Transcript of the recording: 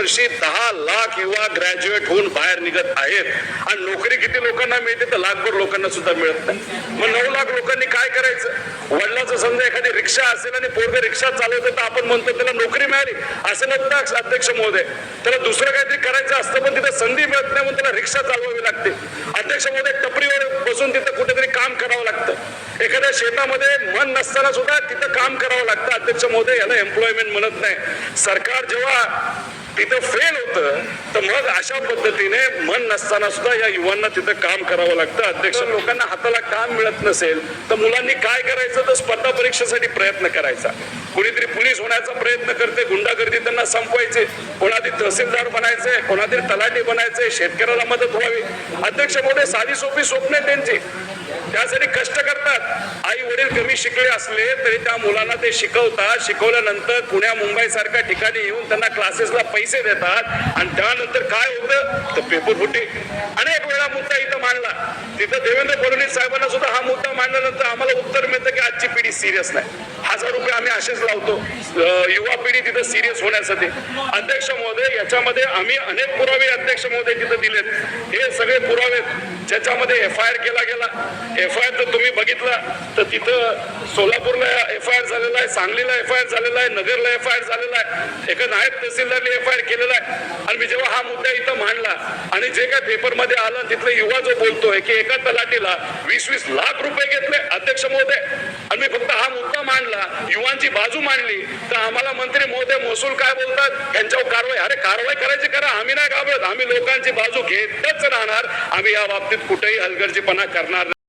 दरवर्षी दहा लाख युवा ग्रॅज्युएट होऊन बाहेर निघत आहेत. आणि नोकरी किती लोकांना मिळते तर लाखभर लोकांना सुद्धा मिळत नाही. मग नऊ लाख लोकांनी काय करायचं? वडिलाचं समजा एखादी रिक्षा असेल आणि पोरग रिक्षा चालवते तर आपण म्हणतो त्याला नोकरी मिळाली. असं नसतं अध्यक्ष महोदय. त्याला दुसरं काहीतरी करायचं असतं पण तिथे संधी मिळत नाही म्हणून त्याला रिक्षा चालवावी लागते. अध्यक्ष टपरीवर बसून तिथं कुठेतरी काम करावं लागतं. एखाद्या शेतामध्ये मन नसताना सुद्धा तिथं काम करावं लागतं. अध्यक्ष महोदय याला एम्प्लॉयमेंट म्हणत नाही. सरकार जेव्हा तिथं फेल होतं तर मग अशा पद्धतीने मन नसताना सुद्धा या युवांना तिथं काम करावं लागतं. अध्यक्ष लोकांना हाताला काम मिळत नसेल तर मुलांनी काय करायचं? तर स्पर्धा परीक्षेसाठी प्रयत्न करायचा. कुणीतरी पोलीस होण्याचा प्रयत्न करते गुंडागर्दी त्यांना संपवायचे. कोणातरी तहसीलदार बनायचे कोणातरी तलाठी बनायचंय शेतकऱ्याला मदत व्हावी. अध्यक्ष मोठे साधी सोपी स्वप्न आहे त्यांची. त्यासाठी कष्ट करतात. आई वडील कमी शिकले असले तरी त्या मुलांना ते शिकवतात. शिकवल्यानंतर पुण्या मुंबई सारख्या ठिकाणी येऊन त्यांना क्लासेसला पैसे देतात. आणि त्यानंतर काय होतं? तर पेपर फुटी. अनेक वेळा मुद्दा इथं मांडला. तिथं देवेंद्र फडणवीस साहेबांना सुद्धा हा मुद्दा मांडल्यानंतर आम्हाला उत्तर मिळतं की आजची पिढी सिरियस नाही. हजार रुपये आम्ही असेच लावतो. युवा पिढी तिथं सिरियस होण्यासाठी. अध्यक्ष महोदय याच्यामध्ये आम्ही अनेक पुरावे अध्यक्ष महोदय तिथं दिलेत. हे सगळे पुरावे ज्याच्यामध्ये एफ आय आर केला गेला. एफ आय आर जर तुम्ही बघितला तर तिथं सोलापूरला एफ आय आर झालेला आहे सांगलीला एफ आय आर झालेला आहे नगरला एफ आय आर झालेला आहे. एका नायब तहसीलदारने एफ आय आर केलेला आहे. आणि मी जेव्हा हा मुद्दा इथं मांडला आणि जे काय पेपरमध्ये आलं तिथलं युवा जो बोलतोय की एका तलाठीला वीस वीस लाख रुपये घेतले अध्यक्ष महोदय. आणि मी फक्त हा मुद्दा मांडला युवांची बाजू मांडली. तर आम्हाला मंत्री महोदय महसूल काय बोलतात? यांच्यावर कारवाई अरे कारवाई करायची करा आम्ही नाही घाबरत. आम्ही लोकांची बाजू घेतच राहणार. आम्ही या बाबतीत कुठेही हलगर्जीपणा करणार